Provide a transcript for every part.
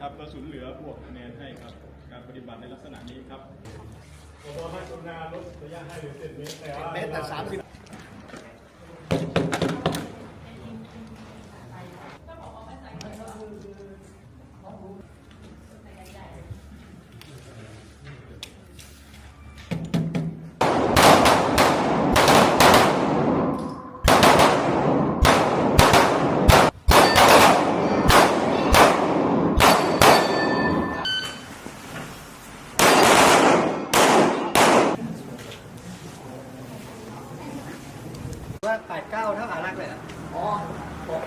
ครับกระสุนเหลือบวกคะแนนให้ครับ การปฏิบัติในลักษณะนี้ครับผมให้คุณนาลดระยะให้เหลือเจ็ดเมตรแต่ว่า เมตรแต่สามสิบ ว่าแปดเก้าเท่าอารักเลยเหรออ๋อบอก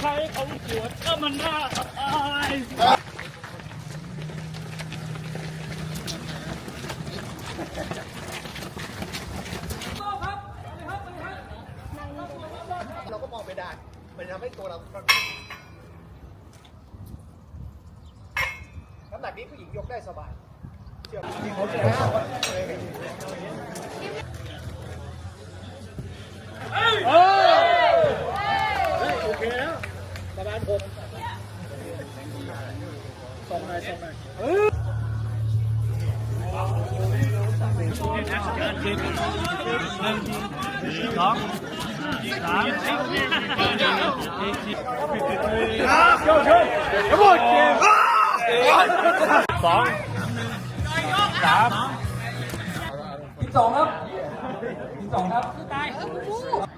ใครเขาปวดก็มันน่าอายเราก็มองไปได้ มันทำให้ตัวเราน้ำหนักนี้ผู้หญิงยกได้สบายเชื่อที่เขาจะนะโอเคแล้ว ประมาณหกส่งหน่อยส่งหน่อยเฮ้ยสองสามสองสามครบเลยครบ